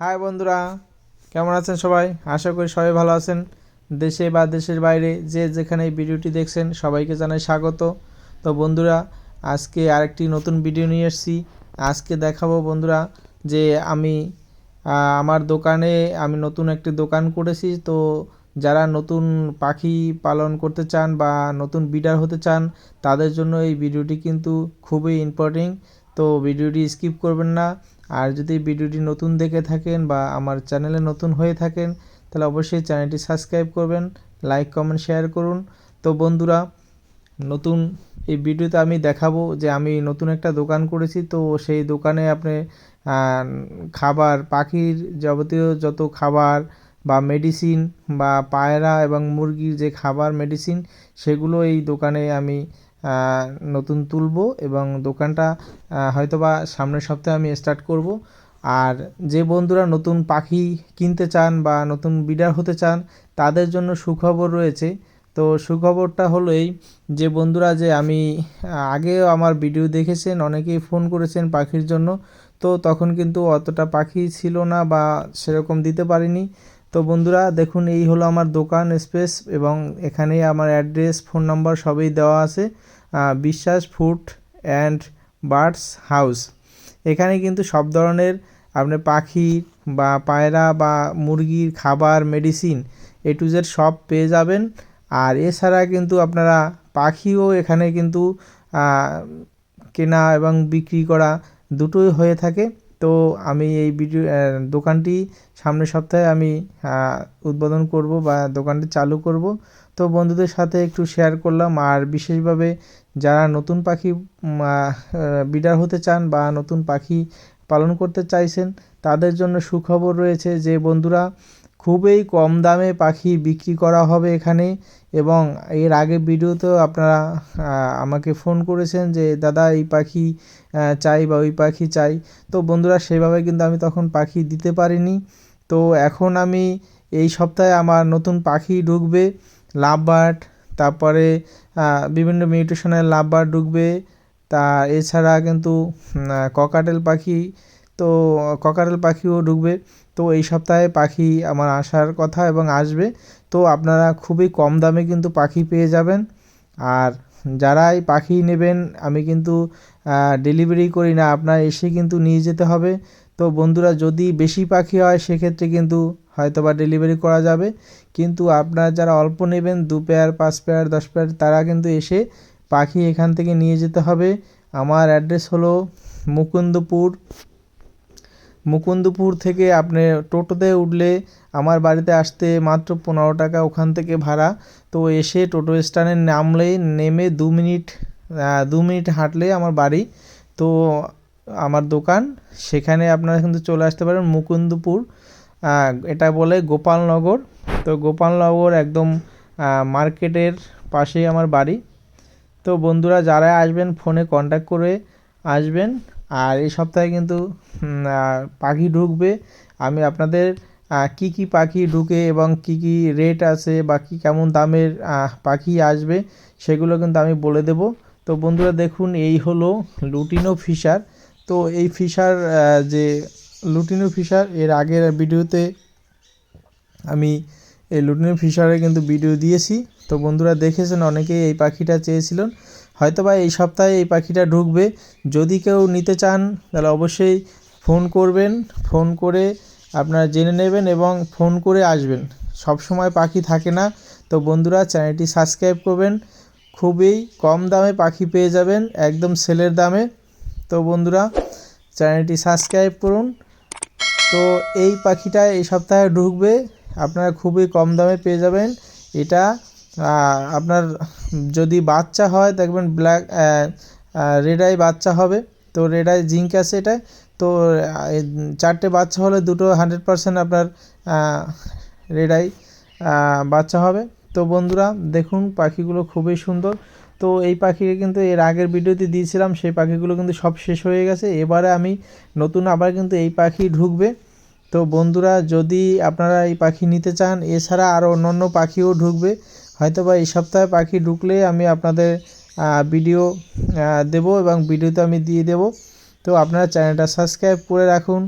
High বন্ধুরা, কেমন আছেন সবাই? আশা করি সবাই ভালো আছেন। দেশে বা দেশের বাইরে যে যেখানে এই ভিডিওটি দেখছেন, সবাইকে জানাই স্বাগত। তো বন্ধুরা, আজকে আরেকটি নতুন ভিডিও নিয়ে এসেছি। আজকে দেখাবো বন্ধুরা যে আমি আমার দোকানে আমি নতুন একটি দোকান করেছি। তো যারা নতুন পাখি পালন করতে চান বা নতুন বিডার হতে চান, তাদের জন্য এই ভিডিওটি কিন্তু খুবই ইম্পর্টেন্ট তো ভিডিওটি স্কিপ করবেন না। আর যদি ভিডিওটি নতুন দেখে থাকেন বা আমার চ্যানেলে নতুন হয়ে থাকেন, তাহলে অবশ্যই চ্যানেলটি সাবস্ক্রাইব করবেন, লাইক, কমেন্ট, শেয়ার করুন। তো বন্ধুরা, নতুন এই ভিডিওতে আমি দেখাবো যে আমি নতুন একটা দোকান করেছি। তো সেই দোকানে আপনি খাবার, পাখির যাবতীয় যত খাবার বা মেডিসিন বা পায়রা এবং মুরগির যে খাবার মেডিসিন সেগুলো এই দোকানে আমি নতুন তুলবো এবং দোকানটা হয়তোবা সামনের সপ্তাহে আমি স্টার্ট করব। আর যে বন্ধুরা নতুন পাখি কিনতে চান বা নতুন বিডার হতে চান, তাদের জন্য সুখবর রয়েছে। তো সুখবরটা হলো এই যে বন্ধুরা যে আমি আগেও আমার ভিডিও দেখেছেন, অনেকেই ফোন করেছেন পাখির জন্য। তো তখন কিন্তু অতটা পাখি ছিল না বা সেরকম দিতে পারিনি। তো বন্ধুরা দেখুন, এই হলো আমার দোকান স্পেস এবং এখানে আমার অ্যাড্রেস ফোন নাম্বার সবই দেওয়া আছে। বিশ্বাস, ফুড অ্যান্ড বার্ডস হাউস। এখানে কিন্তু সব ধরনের আপনি পাখি বা পায়রা বা মুরগির খাবার, মেডিসিন এ টু জেড সব পেয়ে যাবেন। আর এছাড়া কিন্তু আপনারা পাখিও এখানে কিন্তু কেনা এবং বিক্রি করা দুটোই হয়ে থাকে। তো আমি এই ভিডিও দোকানটি সামনের সপ্তাহে আমি উদ্বোধন করব বা দোকানটি চালু করব। তো বন্ধুদের সাথে একটু শেয়ার করলাম। আর বিশেষভাবে যারা নতুন পাখি বিডার হতে চান বা নতুন পাখি পালন করতে চাইছেন, তাদের জন্য সুখবর রয়েছে যে বন্ধুরা খুবই কম দামে পাখি বিক্রি করা হবে এখানে এবং এর আগে ভিডিওতেও আপনারা আমাকে ফোন করেছেন যে, দাদা, এই পাখি চাই বা ওই পাখি চাই। তো বন্ধুরা, সেভাবে কিন্তু আমি তখন পাখি দিতে পারিনি। তো এখন আমি এই সপ্তাহে আমার নতুন পাখি ঢুকবে। লাভ বার্ড তারপরে বিভিন্ন মিউটেশনের লাভ বার্ড ঢুকবে। তা, এছাড়া কিন্তু ককাটেল পাখি, তো, ককাটেল পাখিও ঢুকবে। তো, এই সপ্তাহে পাখি আমার আসার কথা এবং আসবে। তো, আপনারা খুবই কম দামে কিন্তু পাখি পেয়ে যাবেন। আর যারাই পাখি নেবেন, আমি কিন্তু ডেলিভারি করি না, আপনার এসে কিন্তু নিয়ে যেতে হবে। তো বন্ধুরা, যদি বেশি পাখি হয়, সেক্ষেত্রে কিন্তু হয়তো বা ডেলিভারি করা যাবে। কিন্তু আপনারা যারা অল্প নেবেন, দু পেয়ার পাঁচ পেয়ার দশ পেয়ার তারা কিন্তু এসে পাখি এখান থেকে নিয়ে যেতে হবে। আমার অ্যাড্রেস হলো মুকুন্দপুর। মুকুন্দপুর থেকে আপনি টোটোতে উঠলে আমার বাড়িতে আসতে মাত্র পনেরো টাকা ওখান থেকে ভাড়া। তো এসে টোটো স্ট্যান্ডে নামলে, নেমে দু মিনিট দু মিনিট হাঁটলে আমার বাড়ি। তো আমার দোকান। সেখানে আপনারা কিন্তু চলে আসতে পারেন মুকুন্দপুর। এটা বলে গোপালনগর। তো গোপালনগর একদম মার্কেটের পাশেই আমার বাড়ি। তো বন্ধুরা, যারা আসবেন, ফোনে কন্ট্যাক্ট করে আসবেন। আর এই সপ্তাহে কিন্তু পাখি ঢুকবে। আমি আপনাদের কি কি পাখি ঢুকে এবং কি কি রেট আছে বা কি কেমন দামের পাখি আসবে, সেগুলো কিন্তু আমি বলে দেব। তো বন্ধুরা, দেখুন, এই হলো লুটিনো ফিশার। তো এই ফিশার যে লুটিনো ফিশার, এর আগের ভিডিওতে আমি এই লুটিনো ফিশারে কিন্তু ভিডিও দিয়েছি। তো বন্ধুরা দেখেছেন, অনেকেই এই পাখিটা চেয়েছিলেন। হয়তো বা এই সপ্তাহে এই পাখিটা ঢুকবে। যদি কেউ নিতে চান, তাহলে অবশ্যই ফোন করবেন। ফোন করে আপনারা জেনে নেবেন এবং ফোন করে আসবেন। সব সময় পাখি থাকে না। তো বন্ধুরা, চ্যানেলটি সাবস্ক্রাইব করবেন। খুবই কম দামে পাখি পেয়ে যাবেন, একদম সেলের দামে। তো বন্ধুরা, চ্যানেলটি সাবস্ক্রাইব করুন। তো এই পাখিটা এই সপ্তাহে ঢুকবে, আপনারা খুবই কম দামে পেয়ে যাবেন। এটা আপনার যদি বাচ্চা হয়, দেখবেন ব্ল্যাক রেড আই বাচ্চা হবে। তো রেড আই জিঙ্ক আছে এটা। তো চারটে বাচ্চা হলে দুটো হান্ড্রেড পারসেন্ট আপনার রেড আই বাচ্চা হবে। তো বন্ধুরা, দেখুন পাখিগুলো খুবই সুন্দর। তো এই পাখিকে কিন্তু এর আগের ভিডিওতে দিয়েছিলাম সেই পাখিগুলো কিন্তু সব শেষ হয়ে গেছে। এবারে আমি নতুন আবার কিন্তু এই পাখি ঢুকবে। তো বন্ধুরা যদি আপনারা এই পাখি নিতে চান এছাড়া আরও অন্যান্য পাখিও ঢুকবে। হয়তো বা এই সপ্তাহে পাখি ঢুকলে আমি আপনাদের ভিডিও দেবো এবং ভিডিওতে আমি দিয়ে দেবো। তো আপনারা চ্যানেলটা সাবস্ক্রাইব করে রাখুন।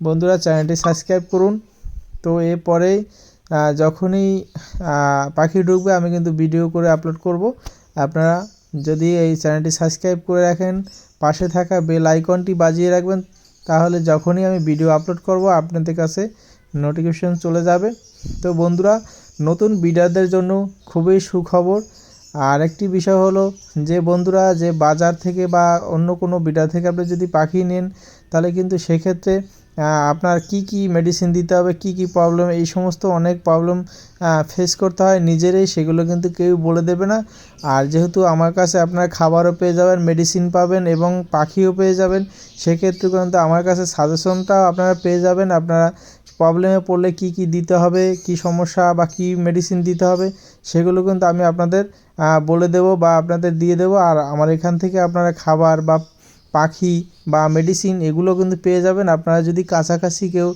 বন্ধুরা চ্যানেলটি সাবস্ক্রাইব করুন। তো এরপরেই আহ, যখনই পাখি ঢুকবে আমি কিন্তু ভিডিও করে আপলোড করব। আপনারা যদি এই চ্যানেলটি সাবস্ক্রাইব করে রাখেন, পাশে থাকা বেল আইকনটি বাজিয়ে রাখবেন, তাহলে যখনই আমি ভিডিও আপলোড করব, আপনাদের কাছে নোটিফিকেশন চলে যাবে। তো বন্ধুরা, নতুন বিডারদের জন্য খুবই সুখবর। আর একটি বিষয় হলো যে বন্ধুরা, যে বাজার থেকে বা অন্য কোনো বিডার থেকে আপনি যদি পাখি নেন তাহলে কিন্তু সেক্ষেত্রে আপনার কি কি মেডিসিন দিতে হবে, কি কি প্রবলেম এই সমস্ত অনেক প্রবলেম ফেস করতে হয়। নিজেরাই সেগুলো কিন্তু কেউ বলে দেবে না। আর যেহেতু আমার কাছে আপনার খাবারও পেয়ে যাবেন মেডিসিন পাবেন এবং পাখিও পেয়ে যাবেন, সেক্ষেত্রে কিন্তু আমার কাছে সাজেশনটাও আপনারা পেয়ে যাবেন। আপনারা প্রবলেমে পড়লে কি কি দিতে হবে, কি সমস্যা বা কি মেডিসিন দিতে হবে, সেগুলো কিন্তু আমি আপনাদের বলে দেবো বা আপনাদের দিয়ে দেবো। আর আমার এখান থেকে আপনারা খাবার বা পাখি বা মেডিসিন এগুলো কিন্তু পেয়ে যাবেন। আপনারা যদি কাছাকাছি কেউ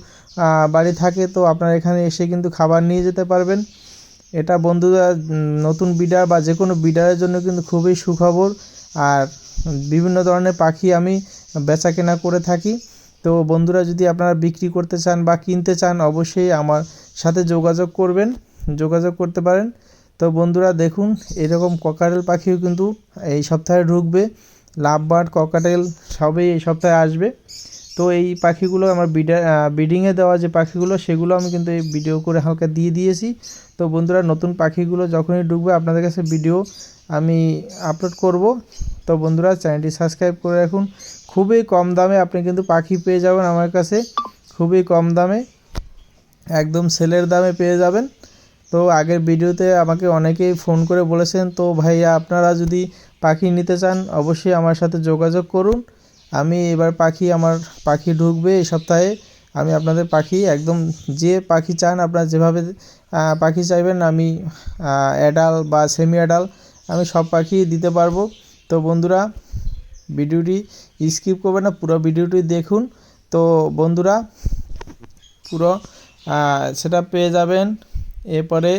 বাড়ি থাকে তো আপনারা এখানে এসে কিন্তু খাবার নিয়ে যেতে পারবেন। এটা বন্ধুরা নতুন বিডার বা যে কোনো বিডারের জন্য কিন্তু খুবই সুখবর। আর বিভিন্ন ধরনের পাখি আমি বেচা কেনা করে থাকি। তো বন্ধুরা, যদি আপনারা বিক্রি করতে চান বা কিনতে চান, অবশ্যই আমার সাথে যোগাযোগ করবেন, যোগাযোগ করতে পারেন। তো বন্ধুরা, দেখুন, এরকম ককাটেল পাখিও কিন্তু এই সপ্তাহে ঢুকবে। লাভবার্ড ককাটেল সবই এই সপ্তাহে আসবে। তো এই পাখিগুলো আমার বিডা বিডিংয়ে দেওয়া যে পাখিগুলো, সেগুলো আমি কিন্তু এই ভিডিও করে হালকা দিয়ে দিয়েছি। তো বন্ধুরা, নতুন পাখিগুলো যখনই ঢুকবে, আপনাদের কাছে ভিডিও আমি আপলোড করব। তো বন্ধুরা, চ্যানেলটি সাবস্ক্রাইব করে রাখুন। খুবই কম দামে আপনি কিন্তু পাখি পেয়ে যাবেন আমার কাছে। খুবই কম দামে, একদম সেলের দামে পেয়ে যাবেন। তো আগের ভিডিওতে আমাকে অনেকেই ফোন করে বলেছেন, তো ভাইয়া, আপনারা যদি পাখি নিতে চান, অবশ্যই আমার সাথে যোগাযোগ করুন। আমি এবার পাখি আমার পাখি ঢুকবে এই সপ্তাহে। আমি আপনাদের পাখি একদম যে পাখি চান, আপনারা যেভাবে পাখি চাইবেন, আমি অ্যাডাল বা সেমি অ্যাডাল আমি সব পাখি দিতে পারব। তো বন্ধুরা, ভিডিওটি স্কিপ করবেন না, পুরো ভিডিওটি দেখুন। তো বন্ধুরা, পুরো সেটা পেয়ে যাবেন। এরপরে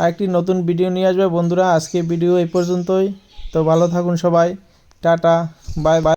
আরেকটি নতুন ভিডিও নিয়ে আসবে। বন্ধুরা আজকে ভিডিও এই পর্যন্তই। তো ভালো থাকুন সবাই টাটা বাই বাই।